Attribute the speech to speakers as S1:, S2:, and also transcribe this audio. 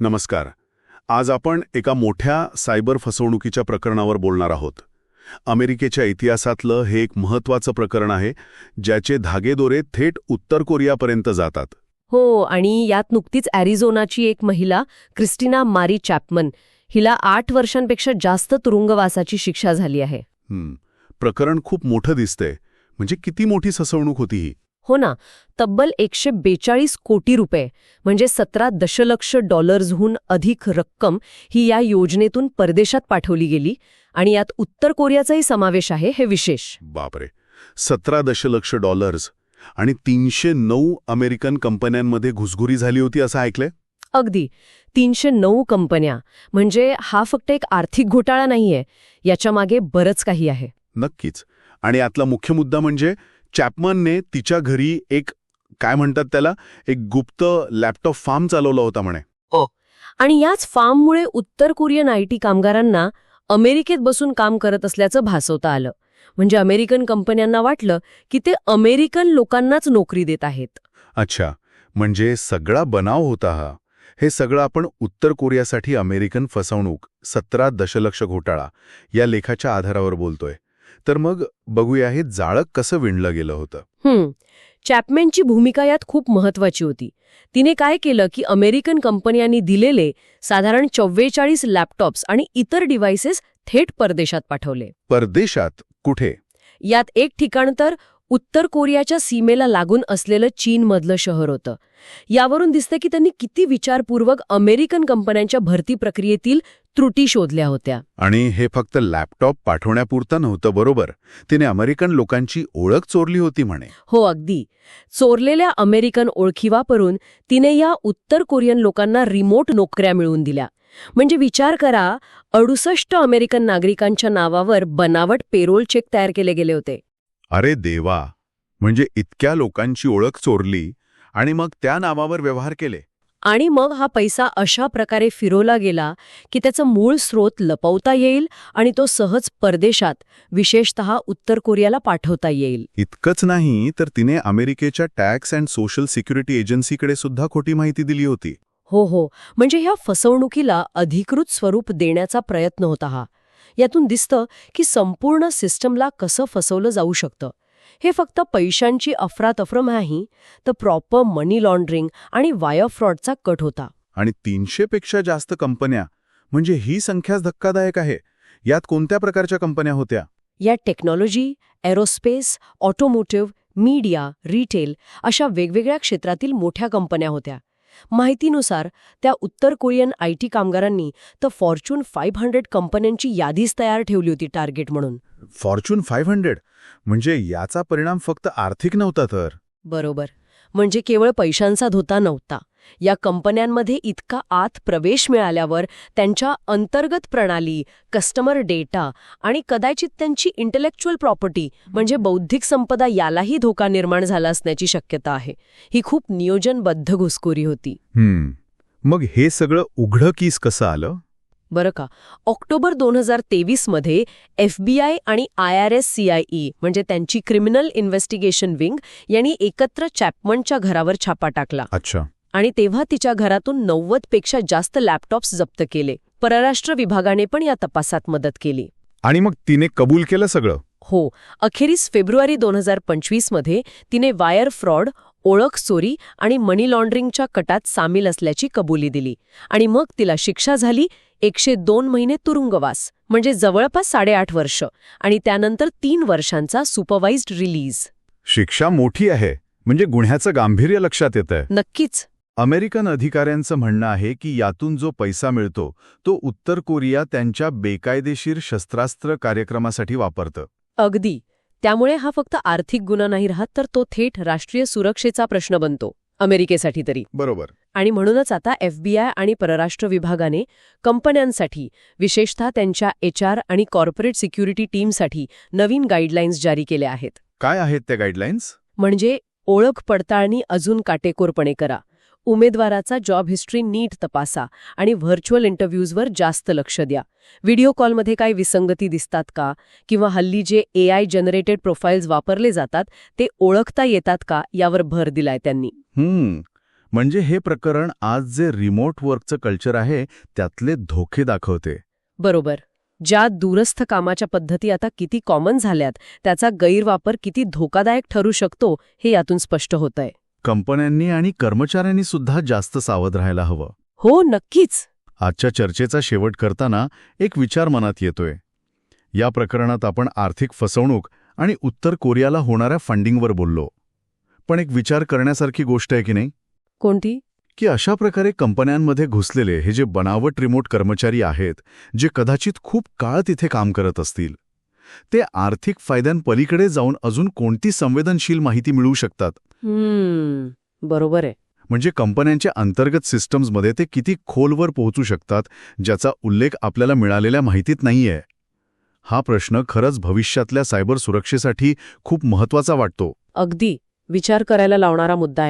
S1: नमस्कार. आज आपण एका मोठ्या सायबर फसवणुकीच्या प्रकरणावर बोलणार आहोत. अमेरिकेच्या इतिहासातलं हे एक महत्त्वाचं प्रकरण आहे ज्याचे धागेदोरे थेट उत्तर कोरियापर्यंत जातात.
S2: हो आणि यात नुकतीच ॲरिझोनाची एक महिला क्रिस्टिना मारी चॅपमन हिला आठ वर्षांपेक्षा जास्त तुरुंगवासाची शिक्षा झाली आहे.
S1: प्रकरण खूप मोठं दिसतंय. म्हणजे किती मोठी फसवणूक होती ही?
S2: हो ना तब्बल एकशे बेचाळीस कोटी रुपये म्हणजे सतरा दशलक्ष डॉलर्सहून अधिक रक्कम ही या योजनेतून परदेशात पाठवली गेली आणि यात उत्तर कोरियाचाही समावेश आहे हे विशेष.
S1: बापरे! सतरा दशलक्ष डॉलर्स आणि तीनशे नऊ अमेरिकन कंपन्यांमध्ये घुसघुरी झाली होती असं ऐकलंय?
S2: अगदी. तीनशे नऊ कंपन्या म्हणजे हा फक्त एक आर्थिक घोटाळा नाहीये याच्यामागे बरंच काही आहे.
S1: नक्कीच. आणि यातला मुख्य मुद्दा म्हणजे चॅपमनने तिच्या घरी एक काय म्हणतात त्याला एक गुप्त लॅपटॉप फार्म चालवला होता म्हणे.
S2: आणि याच फार्ममुळे उत्तर कोरियन आय टी कामगारांना अमेरिकेत बसून काम करत असल्याचं भासवता आलं. म्हणजे अमेरिकन कंपन्यांना वाटलं की ते अमेरिकन लोकांनाच नोकरी देत आहेत.
S1: अच्छा. म्हणजे सगळा बनाव होता हा. हे सगळं आपण उत्तर कोरियासाठी अमेरिकन फसवणूक सतरा दशलक्ष घोटाळा या लेखाच्या आधारावर बोलतोय. तर मग बघूया हे जाळं कसं विणलं गेलं होतं.
S2: चॅपमॅनची भूमिका यात खूप महत्वाची होती. तिने काय केलं की अमेरिकन कंपन्यांनी दिलेले साधारण चव्वेचाळीस लॅपटॉप्स आणि इतर डिव्हाइसेस थेट परदेशात पाठवले.
S1: परदेशात कुठे?
S2: यात एक ठिकाण तर उत्तर कोरियाच्या सीमेला लागून असलेलं चीनमधलं शहर होतं. यावरून दिसतं की त्यांनी किती विचारपूर्वक अमेरिकन कंपन्यांच्या भरती प्रक्रियेतील त्रुटी शोधल्या होत्या.
S1: आणि हे फक्त लॅपटॉप पाठवण्यापुरतं नव्हतं बरोबर? तिने अमेरिकन लोकांची ओळख चोरली होती म्हणे.
S2: हो अगदी. चोरलेल्या अमेरिकन ओळखी वापरून तिने या उत्तर कोरियन लोकांना रिमोट नोकऱ्या मिळवून दिल्या. म्हणजे विचार करा अडुसष्ट अमेरिकन नागरिकांच्या नावावर बनावट पेरोल चेक तयार केले गेले होते.
S1: अरे देवा म्हणजे इतक्या लोकांची ओळख चोरली आणि मग त्या नावावर व्यवहार केले.
S2: आणि मग हा पैसा अशा प्रकारे फिरवला गेला की त्याचं मूळ स्रोत लपवता येईल आणि तो सहज परदेशात विशेषतः उत्तर कोरियाला पाठवता येईल.
S1: इतकंच नाही तर तिने अमेरिकेच्या टॅक्स अँड सोशल सिक्युरिटी एजन्सीकडे सुद्धा खोटी माहिती दिली होती.
S2: हो हो. म्हणजे ह्या फसवणुकीला अधिकृत स्वरूप देण्याचा प्रयत्न होता हा. यातून दिसतं की संपूर्ण सिस्टमला कसं फसवलं जाऊ शकतं. हे फक्त पैशांची अफरातफर नाही तर प्रॉपर मनी लॉन्ड्रिंग आणि वायर फ्रॉडचा कट होता.
S1: आणि तीनशे पेक्षा जास्त कंपन्या म्हणजे ही संख्याच धक्कादायक आहे. यात कोणत्या प्रकारच्या कंपन्या होत्या?
S2: या technology aerospace automotive media retail अशा वेगवेगळ्या क्षेत्रातील मोठ्या कंपन्या होत्या. माहितीनुसार त्या उत्तर कोरियन आय टी कामगारांनी तर फॉर्च्यून फाईव्ह हंड्रेड कंपन्यांची यादीच तयार ठेवली होती टार्गेट म्हणून.
S1: Fortune five hundred? म्हणजे याचा परिणाम फक्त आर्थिक नव्हता तर.
S2: बरोबर. म्हणजे केवळ पैशांचा धोता नव्हता. या कंपन्यांमध्ये इतका आत प्रवेश मिळाल्यावर त्यांच्या अंतर्गत प्रणाली कस्टमर डेटा आणि कदाचित त्यांची इंटेलेक्च्युअल प्रॉपर्टी म्हणजे बौद्धिक संपदा यालाही धोका निर्माण झाला असण्याची शक्यता आहे. ही खूप नियोजनबद्ध घुसखोरी होती.
S1: मग हे सगळं उघडं कीस कसं आलं?
S2: बरं का. ऑक्टोबर दोन हजार तेवीसमध्ये एफबीआय आणि I R S C I E म्हणजे त्यांची क्रिमिनल इन्व्हेस्टिगेशन विंग यांनी एकत्र चॅपमनच्या घरावर छापा टाकला.
S1: अच्छा.
S2: आणि तेव्हा तिच्या घरातून नव्वदपेक्षा जास्त लॅपटॉप्स जप्त केले. परराष्ट्र विभागाने पण या तपासात मदत केली.
S1: आणि मग तिने कबूल केलं सगळं?
S2: हो. अखेरीस फेब्रुवारी दोन हजार पंचवीसमध्ये तिने वायर फ्रॉड ओळख चोरी आणि मनी लॉन्ड्रिंगच्या कटात सामील असल्याची कबुली दिली. आणि मग तिला शिक्षा झाली एकशे दोन महिने तुरुंगवास म्हणजे जवळपास साडेआठ वर्ष आणि त्यानंतर तीन वर्षांचा सुपरवाइज्ड रिलीज
S1: शिक्षा मोठी आहे म्हणजे गुन्ह्याचं गांभीर्य लक्षात येतंय.
S2: नक्कीच.
S1: अमेरिकन अधिकाऱ्यांचं म्हणणं आहे की यातून जो पैसा मिळतो तो उत्तर कोरिया त्यांच्या बेकायदेशीर शस्त्रास्त्र कार्यक्रमासाठी वापरतं.
S2: अगदी. त्यामुळे हा फक्त आर्थिक गुन्हा नाही राहत तर तो थेट राष्ट्रीय सुरक्षेचा प्रश्न बनतो अमेरिकेसाठी तरी.
S1: बरोबर.
S2: आणि म्हणूनच आता एफबीआय आणि परराष्ट्र विभागाने कंपन्यांसाठी विशेषतः त्यांच्या एचआर आणि कॉर्पोरेट सिक्युरिटी टीमसाठी नवीन गाईडलाईन्स जारी केल्या आहेत.
S1: काय आहेत त्या गाईडलाईन्स?
S2: म्हणजे ओळख पडताळणी अजून काटेकोरपणे करा. उमेदवाराचा जॉब हिस्ट्री नीट तपासा आणि व्हर्च्युअल इंटरव्ह्यूजवर जास्त लक्ष द्या. व्हिडिओ कॉलमध्ये काही विसंगती दिसतात का? किंवा हल्ली जे ए आय जनरेटेड प्रोफाईल्स वापरले जातात ते ओळखता येतात का? यावर भर दिलाय त्यांनी.
S1: म्हणजे हे प्रकरण आज जे रिमोट वर्कचं कल्चर आहे त्यातले धोके दाखवते.
S2: बरोबर. ज्या दूरस्थ कामाच्या पद्धती आता किती कॉमन झाल्यात त्याचा गैरवापर किती धोकादायक ठरू शकतो हे यातून स्पष्ट होतंय.
S1: कंपन्यांनी आणि कर्मचाऱ्यांनी सुद्धा जास्त सावध राहायला हवं.
S2: हो नक्कीच.
S1: आजच्या चर्चेचा शेवट करताना एक विचार मनात येतोय. या प्रकरणात आपण आर्थिक फसवणूक आणि उत्तर कोरियाला होणाऱ्या फंडिंगवर बोललो. पण एक विचार करण्यासारखी गोष्ट आहे की नाही?
S2: कोणती?
S1: की अशा प्रकारे कंपन्यांमध्ये घुसलेले हे जे बनावट रिमोट कर्मचारी आहेत जे कदाचित खूप काळ तिथे काम करत असतील. ते आर्थिक फायद्यांपलीकडे जाऊन अजून कोणती संवेदनशील माहिती मिळवू शकतात?
S2: हम्म बरोबर आहे.
S1: म्हणजे कंपन्यांच्या अंतर्गत सिस्टम्समध्ये ते किती खोलवर पोहोचू शकतात ज्याचा उल्लेख आपल्याला मिळालेल्या माहितीत नाहीये? हा प्रश्न खरंच भविष्यातल्या सायबर सुरक्षेसाठी खूप महत्त्वाचा वाटतो.
S2: अगदी. विचार करायला लावणारा मुद्दा आहे.